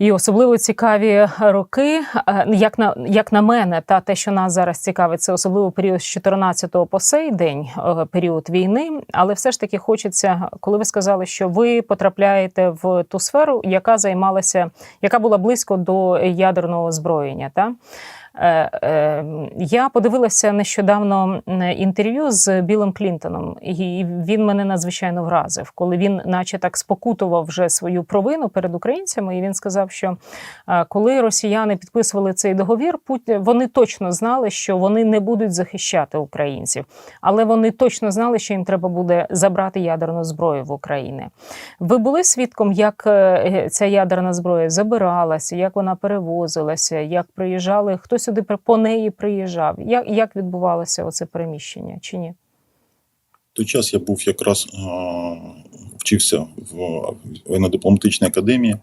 І особливо цікаві роки, е, як на як на мене, та те, що нас зараз цікавить, це особливо період з 14 по сей день, е, період війни. Але все ж таки хочеться, коли ви сказали, що ви потрапляєте в ту сферу, яка займалася, яка була близько до ядерного озброєння. Та? Е, е, Я подивилася нещодавно інтерв'ю з Білим Клінтоном, і він мене надзвичайно вразив, коли він, наче так, спокутував вже свою провину перед українцями. І він сказав, що е, коли росіяни підписували цей договір, вони точно знали, що вони не будуть захищати українців, але вони точно знали, що їм треба буде забрати ядерну зброю в Україні. Ви були свідком, як ця ядерна зброя забиралася, як вона перевозилася, як приїжджали, хто сюди по неї приїжджав? Як, як відбувалося оце переміщення чи ні? Той час я був якраз е, вчився в воєнно-дипломатичній академії,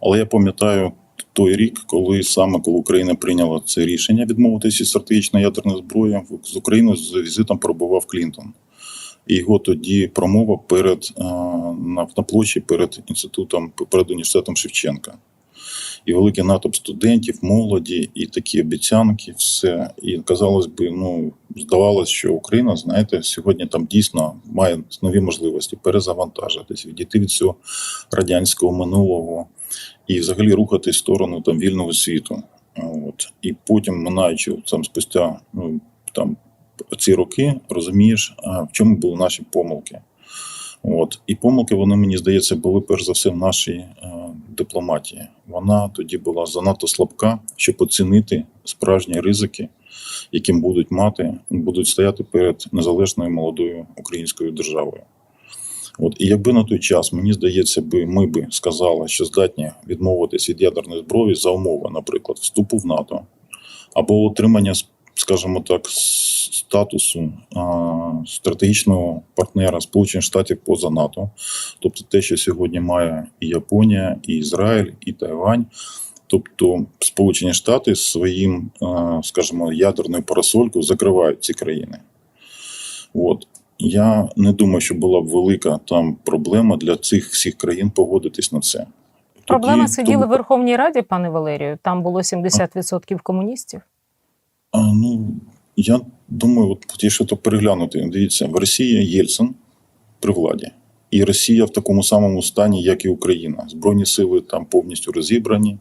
але я пам'ятаю той рік, коли саме коли Україна прийняла це рішення відмовитися від стратегічної ядерної зброї, з Україною з візитом перебував Клінтон. І його тоді промова перед на, на площі перед інститутом, перед університетом Шевченка. І великий натовп студентів, молоді, і такі обіцянки, все. І казалось би, ну здавалось, що Україна, знаєте, сьогодні там дійсно має нові можливості перезавантажитись, відійти від цього радянського минулого і взагалі рухатись в сторону там вільного світу. От і потім, минаючи там спустя ну там ці роки, розумієш, в чому були наші помилки. От і помилки вони мені здається були перш за все в нашій е, дипломатії. Вона тоді була занадто слабка, щоб оцінити справжні ризики, яким будуть мати, будуть стояти перед незалежною молодою українською державою. От і якби на той час, мені здається, би ми би сказали, що здатні відмовитись від ядерної зброї за умови, наприклад, вступу в НАТО або отримання, скажімо так, статусу стратегічного партнера Сполучених Штатів поза НАТО, тобто те, що сьогодні має і Японія, і Ізраїль, і Тайвань. Тобто Сполучені Штати своїм, скажімо, ядерною парасолькою закривають ці країни. От. Я не думаю, що була б велика там проблема для цих всіх країн погодитись на це. Проблема Тоді- сиділи тому- в Верховній Раді, пане Валерію. Там було 70% комуністів. А, ну, я думаю, от якщо то переглянути, дивіться, в Росії Єльцин при владі. І Росія в такому самому стані, як і Україна. Збройні сили там повністю розібрані,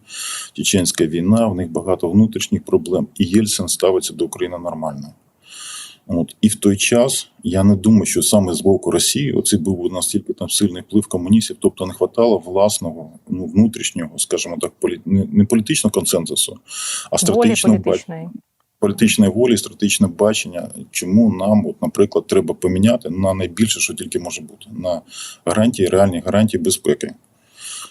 чеченська війна, в них багато внутрішніх проблем. І Єльцин ставиться до України нормально. От. І в той час я не думаю, що саме з боку Росії оце був настільки там сильний вплив комуністів, тобто не хватало власного ну, внутрішнього, скажімо так, полі... не, не політичного консенсусу, а стратегічного бачення політичної. волі, стратегічне бачення, чому нам, от, наприклад, треба поміняти на найбільше, що тільки може бути, на гарантії, реальні гарантії безпеки.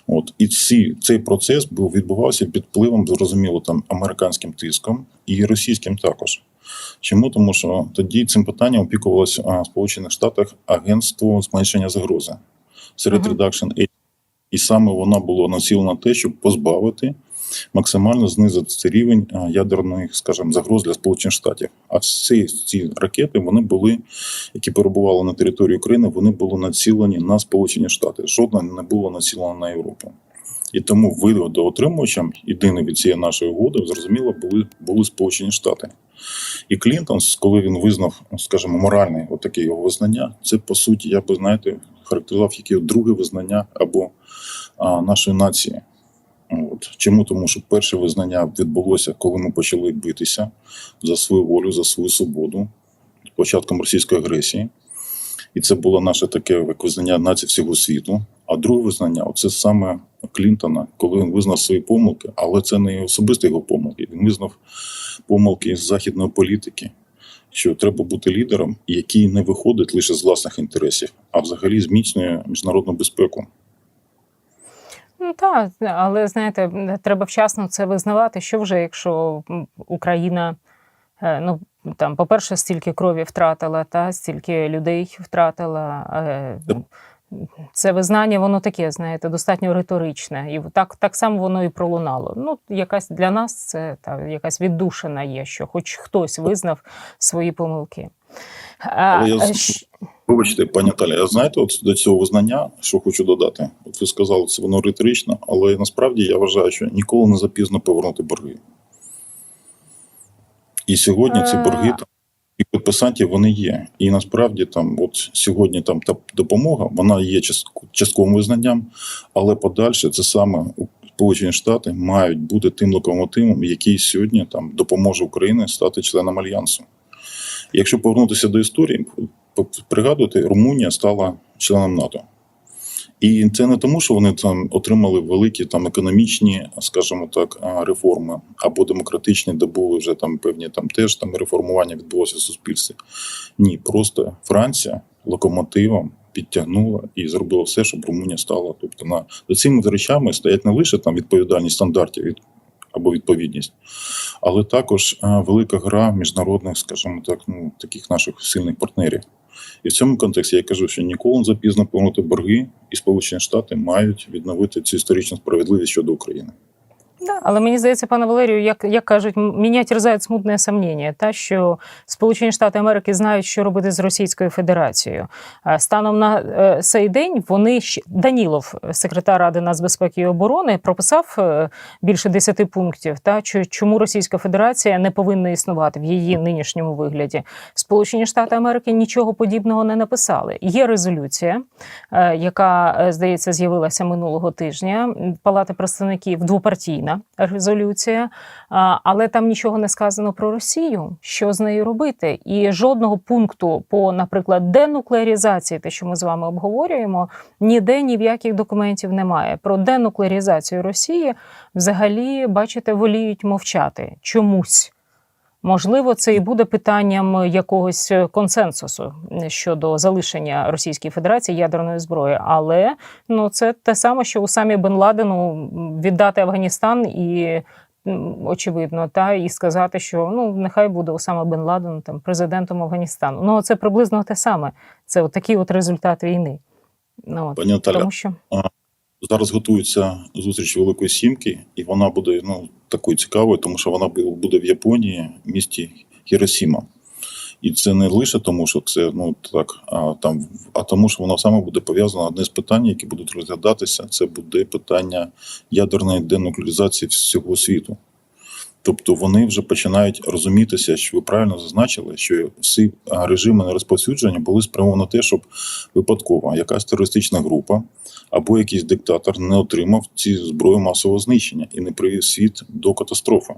От і ці, цей процес був відбувався під впливом, зрозуміло, там американським тиском і російським також. Чому? Тому що тоді цим питанням опікувалося в Сполучених Штатах агентство зменшення загрози серед Мгм. Reduction Agency. І саме вона була націлена на те, щоб позбавити максимально знизити цей рівень а, ядерних, скажімо, загроз для Сполучених Штатів. А всі ці ракети вони були, які перебували на території України, вони були націлені на Сполучені Штати. Жодна не була націлена на Європу. І тому вигодоотримувачем єдине від цієї нашої угоди, зрозуміло, були, були Сполучені Штати. І Клінтон, коли він визнав, скажімо, моральне отаке його визнання, це по суті, я би знаєте, характеризував як його друге визнання або а, нашої нації. От. Чому? Тому що перше визнання відбулося, коли ми почали битися за свою волю, за свою свободу, початком російської агресії. І це було наше таке як визнання нації всього світу. А друге визнання це саме Клінтона, коли він визнав свої помилки, але це не особисто його помилки. Він визнав помилки з західної політики, що треба бути лідером, який не виходить лише з власних інтересів, а взагалі зміцнює міжнародну безпеку. Ну так, але знаєте, треба вчасно це визнавати. Що вже, якщо Україна, е, ну там, по-перше, стільки крові втратила, та стільки людей втратила. Це визнання, воно таке, знаєте, достатньо риторичне. І так, так само воно і пролунало. Ну, якась для нас це та, якась віддушина є, що хоч хтось визнав свої помилки. А, Але я Вибачте, пані Наталя, а знаєте, от до цього визнання, що хочу додати? От ви сказали, це воно риторично, але насправді я вважаю, що ніколи не запізно повернути борги. І сьогодні ці борги там і підписантів вони є. І насправді там, от сьогодні там та допомога, вона є частковим визнанням, але подальше це саме Сполучені Штати мають бути тим локомотивом, який сьогодні там допоможе Україні стати членом альянсу. Якщо повернутися до історії, п- пригадуйте, Румунія стала членом НАТО. І це не тому, що вони там отримали великі там економічні, скажімо так, реформи або демократичні, де були вже там певні там теж там реформування відбулося в суспільстві. Ні, просто Франція локомотивом підтягнула і зробила все, щоб Румунія стала. Тобто на за цими речами стоять не лише там відповідальність стандартів від або відповідність, але також велика гра міжнародних, скажімо так, ну таких наших сильних партнерів. І в цьому контексті я кажу, що ніколи не запізно повернути борги, і Сполучені Штати мають відновити цю історичну справедливість щодо України. Да, але мені здається, пане Валерію, як, як кажуть, мене терзають смутне сумніння, та що Сполучені Штати Америки знають, що робити з Російською Федерацією. Станом на е, цей день вони Данілов, секретар Ради нацбезпеки і оборони, прописав е, більше 10 пунктів, та чо- чому Російська Федерація не повинна існувати в її нинішньому вигляді. Сполучені Штати Америки нічого подібного не написали. Є резолюція, е, яка здається з'явилася минулого тижня. Палати представників двопартійна резолюція, але там нічого не сказано про Росію. Що з нею робити? І жодного пункту по, наприклад, денуклеарізації, те, що ми з вами обговорюємо, ніде ні в яких документів немає. Про денуклеарізацію Росії взагалі, бачите, воліють мовчати чомусь. Можливо, це і буде питанням якогось консенсусу щодо залишення Російської Федерації ядерної зброї, але ну це те саме, що у самі Бен Ладену віддати Афганістан і. Очевидно, та і сказати, що ну нехай буде Осама Бен Ладен там президентом Афганістану. Ну це приблизно те саме. Це от такий от результат війни. Ну от, Пані Наталя, тому що зараз готується зустріч Великої Сімки, і вона буде ну такою цікавою, тому що вона буде в Японії, в місті Хіросіма. І це не лише тому, що це ну так, а там, а тому, що воно саме буде пов'язано одне з питань, які будуть розглядатися. Це буде питання ядерної денуклеаризації всього світу. Тобто вони вже починають розумітися, що ви правильно зазначили, що всі а, режими нерозповсюдження були спрямовані на те, щоб випадково якась терористична група або якийсь диктатор не отримав ці зброї масового знищення і не привів світ до катастрофи.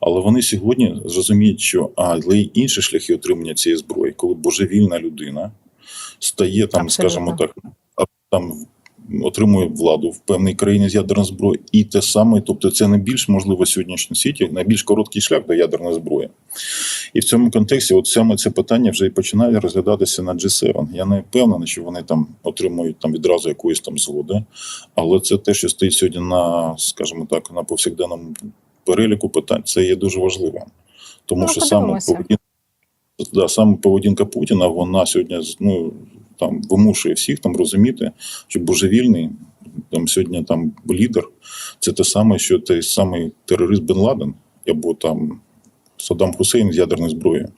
Але вони сьогодні зрозуміють, що а й інші шляхи отримання цієї зброї, коли божевільна людина стає там, Абсолютно. скажімо так, там отримує владу в певній країні з ядерної зброї, і те саме, тобто це не більш можливо в сьогоднішньому світі, найбільш короткий шлях до ядерної зброї. І в цьому контексті, от саме це питання вже і починає розглядатися на G7. Я не впевнений, що вони там отримують там відразу якоїсь там згоди, але це те, що стоїть сьогодні на, скажімо так, на повсякденному переліку питань, це є дуже важливим. Тому Ну, що саме поведінка, да, саме поведінка Путіна, вона сьогодні ну, там вимушує всіх там розуміти, що божевільний там сьогодні там лідер це те саме, що той самий терорист Бен Ладен або там Саддам Хусейн з ядерною зброєю.